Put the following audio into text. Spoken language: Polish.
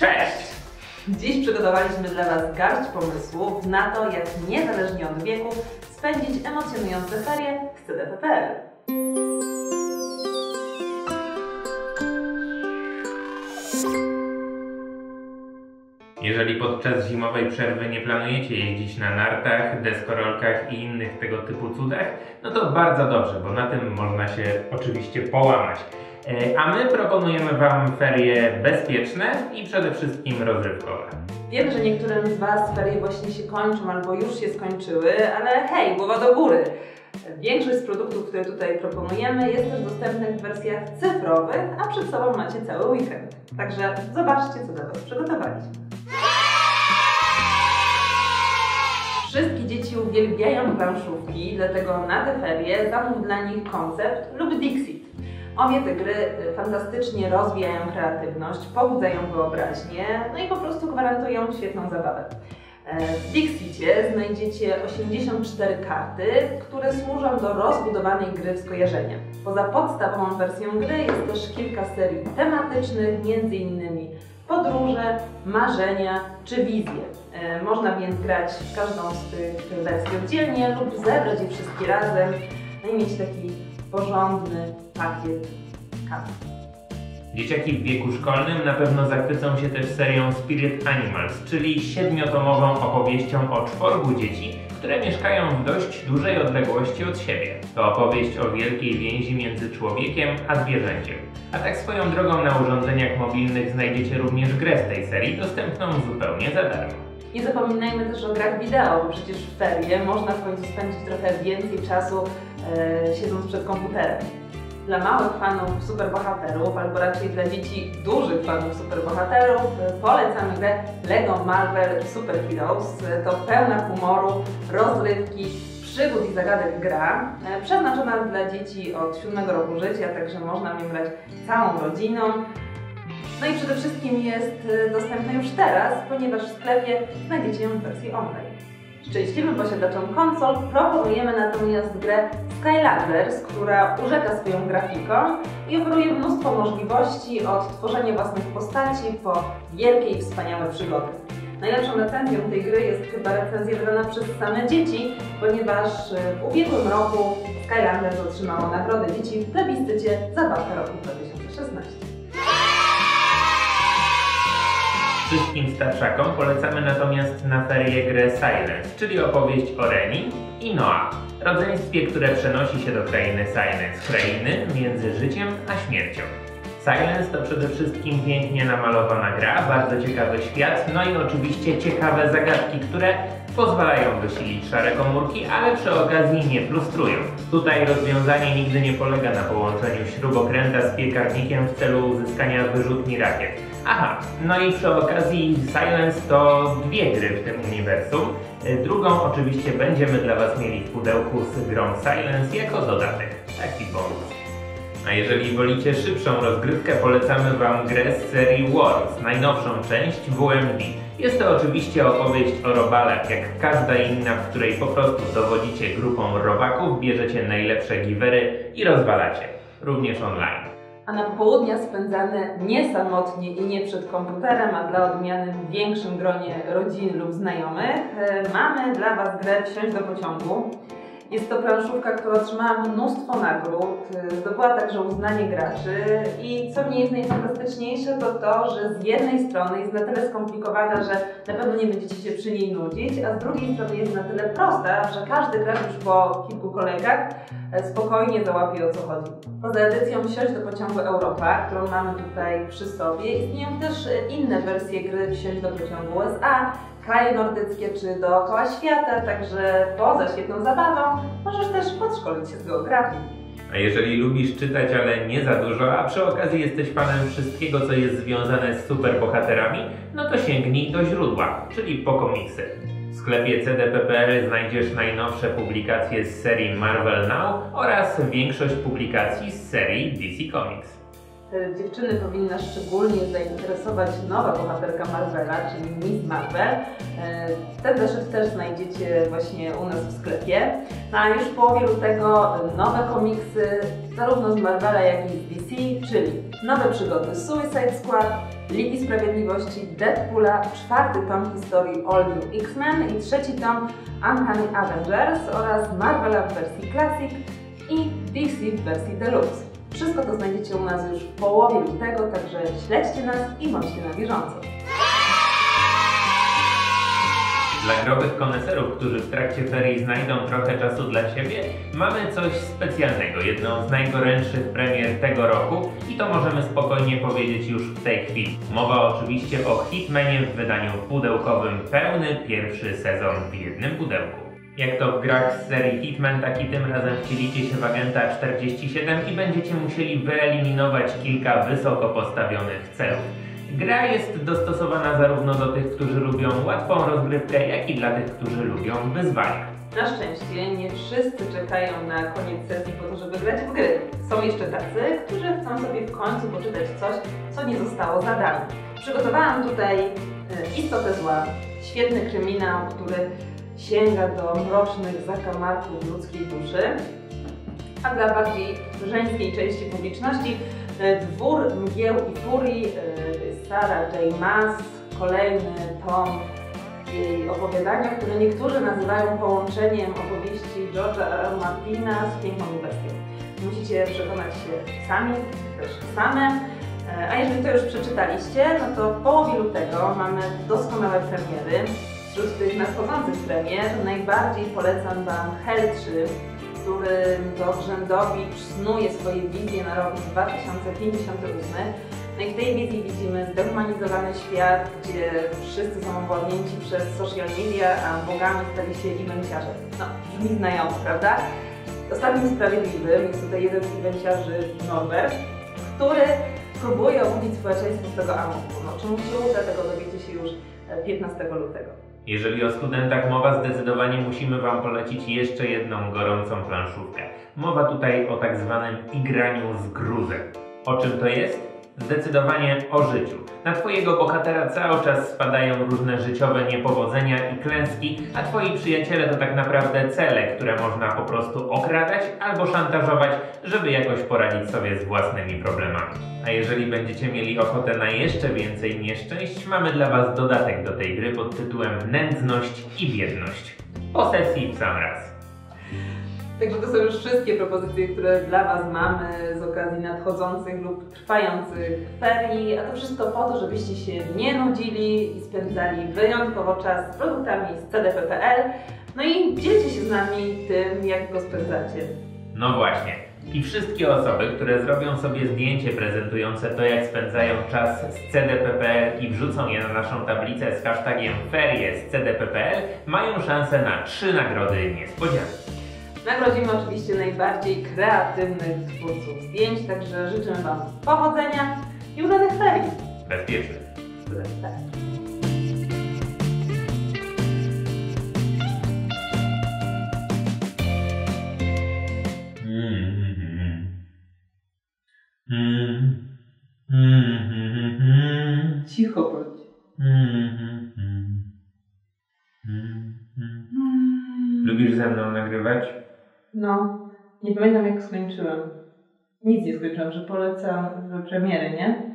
Cześć! Dziś przygotowaliśmy dla Was garść pomysłów na to, jak niezależnie od wieku spędzić emocjonujące ferie z CDPPL. Jeżeli podczas zimowej przerwy nie planujecie jeździć na nartach, deskorolkach i innych tego typu cudach, no to bardzo dobrze, bo na tym można się oczywiście połamać. E, A my proponujemy Wam ferie bezpieczne i przede wszystkim rozrywkowe. Wiem, że niektórym z Was ferie właśnie się kończą albo już się skończyły, ale hej, głowa do góry! Większość z produktów, które tutaj proponujemy, jest też dostępnych w wersjach cyfrowych, a przed sobą macie cały weekend. Także zobaczcie, co dla Was przygotowaliśmy. Wszystkie dzieci uwielbiają planszówki, dlatego na te ferie zamów dla nich koncept lub Dixit. Obie te gry y, fantastycznie rozwijają kreatywność, pobudzają wyobraźnię, no i po prostu gwarantują świetną zabawę. E, W Dixicie znajdziecie 84 karty, które służą do rozbudowanej gry w skojarzenia. Poza podstawową wersją gry jest też kilka serii tematycznych, m.in. podróże, marzenia czy wizje. E, Można więc grać w każdą z tych wersji oddzielnie lub zebrać je wszystkie razem no i mieć taki porządny pakiet kart. Dzieciaki w wieku szkolnym na pewno zachwycą się też serią Spirit Animals, czyli siedmiotomową opowieścią o czworgu dzieci, które mieszkają w dość dużej odległości od siebie. To opowieść o wielkiej więzi między człowiekiem a zwierzęciem. A tak swoją drogą na urządzeniach mobilnych znajdziecie również grę z tej serii, dostępną zupełnie za darmo. Nie zapominajmy też o grach wideo, bo przecież w ferie można w końcu spędzić trochę więcej czasu siedząc przed komputerem. Dla małych fanów superbohaterów, albo raczej dla dzieci dużych fanów superbohaterów, e, polecamy grę LEGO Marvel Super Heroes. E, To pełna humoru, rozrywki, przygód i zagadek gra, e, przeznaczona dla dzieci od 7 roku życia, także można w nią grać całą rodziną. No i przede wszystkim jest y, dostępna już teraz, ponieważ w sklepie znajdziecie ją w wersji online. Szczęśliwym posiadaczom konsol proponujemy natomiast grę Skylanders, która urzeka swoją grafiką i oferuje mnóstwo możliwości od tworzenia własnych postaci po wielkie i wspaniałe przygody. Najlepszą recenzją tej gry jest chyba recenzja wydana przez same dzieci, ponieważ w ubiegłym roku Skylanders otrzymało nagrodę dzieci w plebiscycie Zabawka roku 2016. Wszystkim starszakom polecamy natomiast na ferie grę Silence, czyli opowieść o Reni i Noah, rodzeństwie, które przenosi się do krainy Silence, krainy między życiem a śmiercią. Silence to przede wszystkim pięknie namalowana gra, bardzo ciekawy świat, no i oczywiście ciekawe zagadki, które pozwalają wysilić szare komórki, ale przy okazji nie frustrują. Tutaj rozwiązanie nigdy nie polega na połączeniu śrubokręta z piekarnikiem w celu uzyskania wyrzutni rakiet. Aha, no i przy okazji Silence to dwie gry w tym uniwersum. Drugą oczywiście będziemy dla Was mieli w pudełku z grą Silence jako dodatek, taki bonus. A jeżeli wolicie szybszą rozgrywkę, polecamy Wam grę z serii Wars, najnowszą część WMD. Jest to oczywiście opowieść o robalach, jak każda inna, w której po prostu dowodzicie grupą robaków, bierzecie najlepsze giwery i rozwalacie, również online. A na popołudnia spędzane nie samotnie i nie przed komputerem, a dla odmiany w większym gronie rodziny lub znajomych, e, mamy dla Was grę Wsiąść do pociągu. Jest to planszówka, która otrzymała mnóstwo nagród, zdobyła także uznanie graczy. I co w niej jest najfantastyczniejsze to to, że z jednej strony jest na tyle skomplikowana, że na pewno nie będziecie się przy niej nudzić, a z drugiej strony jest na tyle prosta, że każdy gracz już po kilku kolejkach e, spokojnie załapie o co chodzi. Poza edycją Wsiąść do pociągu Europa, którą mamy tutaj przy sobie, istnieją też inne wersje gry Wsiąść do pociągu USA, kraje nordyckie czy dookoła świata, także poza świetną zabawą możesz też podszkolić się z geografii. A jeżeli lubisz czytać, ale nie za dużo, a przy okazji jesteś fanem wszystkiego, co jest związane z superbohaterami, no to sięgnij do źródła, czyli po komiksy. W sklepie CDPPR znajdziesz najnowsze publikacje z serii Marvel Now oraz większość publikacji z serii DC Comics. Te Dziewczyny powinna szczególnie zainteresować nowa bohaterka Marvela, czyli Miss Marvel. E, Ten zeszyt też znajdziecie właśnie u nas w sklepie. No a już w połowie lutego nowe komiksy zarówno z Marvela, jak i z DC, czyli nowe przygody Suicide Squad, Ligi Sprawiedliwości, Deadpoola, czwarty tom historii All New X-Men i trzeci tom Uncanny Avengers oraz Marvela w wersji Classic i DC w wersji Deluxe. Wszystko to znajdziecie u nas już w połowie lutego, także śledźcie nas i bądźcie na bieżąco. Dla growych koneserów, którzy w trakcie ferii znajdą trochę czasu dla siebie, mamy coś specjalnego, jedną z najgorętszych premier tego roku i to możemy spokojnie powiedzieć już w tej chwili. Mowa oczywiście o Hitmanie w wydaniu pudełkowym pełny pierwszy sezon w jednym pudełku. Jak to w grach z serii Hitman, tak i tym razem wcielicie się w agenta 47 i będziecie musieli wyeliminować kilka wysoko postawionych celów. Gra jest dostosowana zarówno do tych, którzy lubią łatwą rozgrywkę, jak i dla tych, którzy lubią wyzwania. Na szczęście nie wszyscy czekają na koniec sesji po to, żeby grać w gry. Są jeszcze tacy, którzy chcą sobie w końcu poczytać coś, co nie zostało zadane. Przygotowałam tutaj e, istotę zła, świetny kryminał, który sięga do mrocznych zakamarków ludzkiej duszy, a dla bardziej żeńskiej części publiczności e, Dwór Mgieł i Furii e, Sarah J. Maas, kolejny tom jej opowiadania, które niektórzy nazywają połączeniem opowieści George'a. Martina z Piękną Bestią. Musicie przekonać się sami, też same. E, A jeżeli to już przeczytaliście, no to w połowie lutego mamy doskonałe premiery. Wśród tych nadchodzących premier najbardziej polecam Wam 3, który to Grzędowicz snuje swoje wizje na rok 2058. No i w tej wizji widzimy zdehumanizowany świat, gdzie wszyscy są owładnięci przez social media, a bogami stali się evenciarze. No, brzmi znajomo, prawda? Ostatnim sprawiedliwym jest tutaj jeden z evenciarzy, Norbert, który próbuje obudzić społeczeństwo z tego amoku. No, czy mu się uda, tego dowiecie się już e, 15 lutego. Jeżeli o studentach mowa, zdecydowanie musimy Wam polecić jeszcze jedną gorącą planszówkę. Mowa tutaj o tak zwanym igraniu z gruzem. O czym to jest? Zdecydowanie o życiu. Na Twojego bohatera cały czas spadają różne życiowe niepowodzenia i klęski, a Twoi przyjaciele to tak naprawdę cele, które można po prostu okradać albo szantażować, żeby jakoś poradzić sobie z własnymi problemami. A jeżeli będziecie mieli ochotę na jeszcze więcej nieszczęść, mamy dla Was dodatek do tej gry pod tytułem Nędzność i Biedność. Po sesji w sam raz. Także to są już wszystkie propozycje, które dla Was mamy z okazji nadchodzących lub trwających ferii, a to wszystko po to, żebyście się nie nudzili i spędzali wyjątkowo czas z produktami z CDP.pl. No i dzielcie się z nami tym, jak go spędzacie. No właśnie. I wszystkie osoby, które zrobią sobie zdjęcie prezentujące to, jak spędzają czas z CDPPL i wrzucą je na naszą tablicę z hashtagiem ferie z CDPPL, mają szansę na trzy nagrody niespodzianki. Nagrodzimy oczywiście najbardziej kreatywnych twórców zdjęć, także życzymy Wam powodzenia i udanych ferii. Bezpieczny. Tak. Cicho bądź. Lubisz ze mną nagrywać? No, nie pamiętam jak skończyłem. Nic nie skończyłam, że polecam premiery, nie?